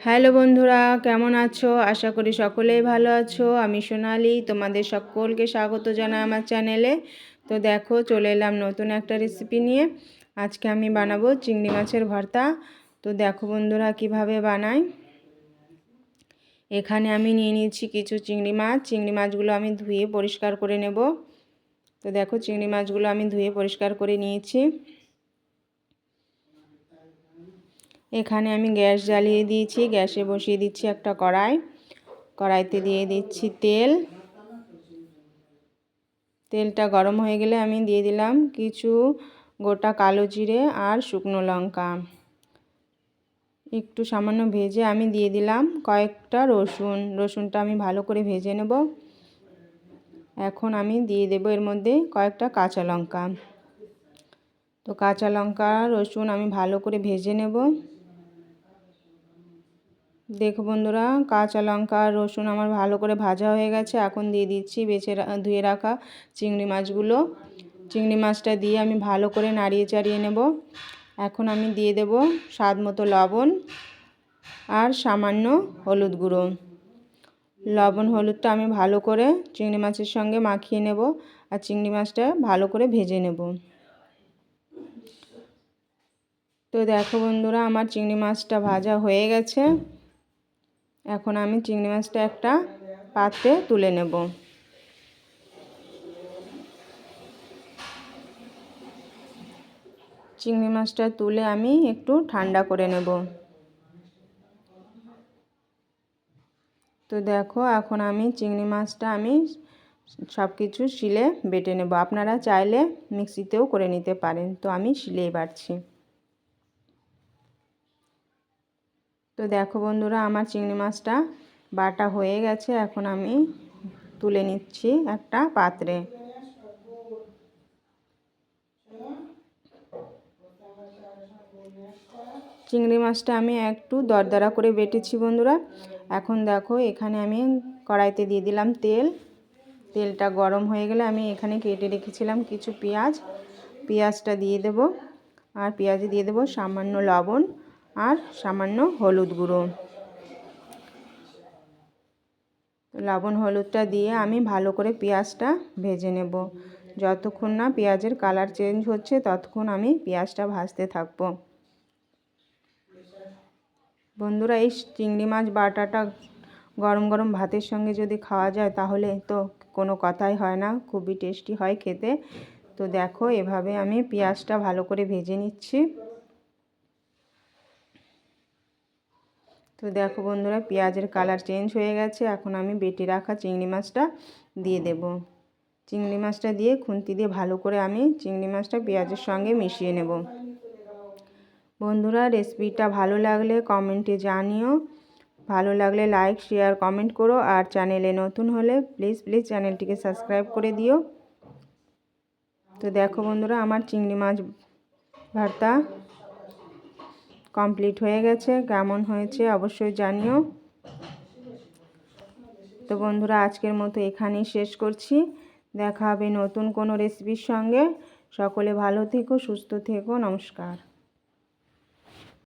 Hello বন্ধুরা, কেমন আছো? আশা করি সকলেই ভালো আছো। আমি সোনালি, তোমাদের সকলকে স্বাগত জানাই আমার চ্যানেলে। তো দেখো, চলে এলাম নতুন একটা রেসিপি নিয়ে। আজকে আমি বানাবো চিংড়ি মাছের ভর্তা। তো দেখো বন্ধুরা, কীভাবে বানাই। এখানে আমি নিয়ে নিয়েছি কিছু চিংড়ি মাছ। চিংড়ি মাছগুলো আমি ধুয়ে পরিষ্কার করে নেব। তো দেখো, চিংড়ি মাছগুলো আমি ধুয়ে পরিষ্কার করে নিয়েছি। এখানে আমি গ্যাস জ্বালিয়ে দিয়েছি, গ্যাসে বসিয়ে দিচ্ছি একটা কড়াই। কড়াইতে দিয়ে দিচ্ছি তেল। তেলটা গরম হয়ে গেলে আমি দিয়ে দিলাম কিছু গোটা কালো জিরে আর শুকনো লঙ্কা। একটু সামান্য ভেজে আমি দিয়ে দিলাম কয়েকটা রসুন। রসুনটা আমি ভালো করে ভেজে নেব। এখন আমি দিয়ে দেব এর মধ্যে কয়েকটা কাঁচা লঙ্কা। তো কাঁচা লঙ্কা, রসুন আমি ভালো করে ভেজে নেব। দেখো বন্ধুরা, কাঁচা লঙ্কা আর রসুন আমার ভালো করে ভাজা হয়ে গেছে। এখন দিয়ে দিচ্ছি বেছে ধুয়ে রাখা চিংড়ি মাছগুলো। চিংড়ি মাছটা দিয়ে আমি ভালো করে নাড়িয়ে চাড়িয়ে নেব। এখন আমি দিয়ে দেব স্বাদ মতো লবণ আর সামান্য হলুদ গুঁড়ো। লবণ হলুদটা আমি ভালো করে চিংড়ি মাছের সঙ্গে মাখিয়ে নেব আর চিংড়ি মাছটা ভালো করে ভেজে নেব। তো দেখো বন্ধুরা, আমার চিংড়ি মাছটা ভাজা হয়ে গেছে। এখন আমি চিংড়ি মাছটা একটা পাত্রে তুলে নেব। চিংড়ি মাছটা তুলে আমি একটু ঠান্ডা করে নেব। তো দেখো, এখন আমি চিংড়ি মাছটা আমি সব কিছু শিলে বেটে নেব। আপনারা চাইলে মিক্সিতেও করে নিতে পারেন। তো আমি শিলেই বাটছি। তো দেখো বন্ধুরা, আমার চিংড়ি মাছটা বাটা হয়ে গেছে। এখন আমি তুলে নিচ্ছি একটা পাত্রে। চিংড়ি মাছটা আমি একটু দরদরা করে বেটেছি বন্ধুরা। এখন দেখো, এখানে আমি কড়াইতে দিয়ে দিলাম তেল। তেলটা গরম হয়ে গেলে আমি এখানে কেটে রেখেছিলাম কিছু পেঁয়াজ। পেঁয়াজটা দিয়ে দেব। আর পেঁয়াজে দিয়ে দেব সামান্য লবণ। আর সামান্য হলুদ গুঁড়ো। লবণ হলুদটা দিয়ে আমি ভালো করে পেঁয়াজটা ভেজে নেব। যতক্ষণ না পেঁয়াজের কালার চেঞ্জ হচ্ছে, ততক্ষণ আমি পেঁয়াজটা ভাজতে থাকব। বন্ধুরা, এই চিংড়ি মাছ বাটাটা গরম গরম ভাতের সঙ্গে যদি খাওয়া যায়, তাহলে তো কোনো কথাই হয় না, খুবই টেস্টি হয় খেতে। তো দেখো, এভাবে আমি পেঁয়াজটা ভালো করে ভেজে নিচ্ছি। তো দেখো বন্ধুরা, পেঁয়াজের কালার চেঞ্জ হয়ে গেছে। এখন আমি বেটে রাখা চিংড়ি মাছটা দিয়ে দেব। চিংড়ি মাছটা দিয়ে খুন্তি দিয়ে ভালো করে আমি চিংড়ি মাছটা পেঁয়াজের সঙ্গে মিশিয়ে নেব। বন্ধুরা রেসিপিটা ভালো লাগলে কমেন্টে জানিও। ভালো লাগলে লাইক শেয়ার কমেন্ট করো। আর চ্যানেলে নতুন হলে প্লিজ প্লিজ চ্যানেলটিকে সাবস্ক্রাইব করে দিও। তো দেখো বন্ধুরা, আমার চিংড়ি মাছ ভর্তা কমপ্লিট হয়ে গেছে। কেমন হয়েছে অবশ্যই জানিও। তো বন্ধুরা, আজকের মতো এখানেই শেষ করছি। দেখা হবে নতুন কোনো রেসিপির সঙ্গে। সকলে ভালো থেকো, সুস্থ থেকো। নমস্কার।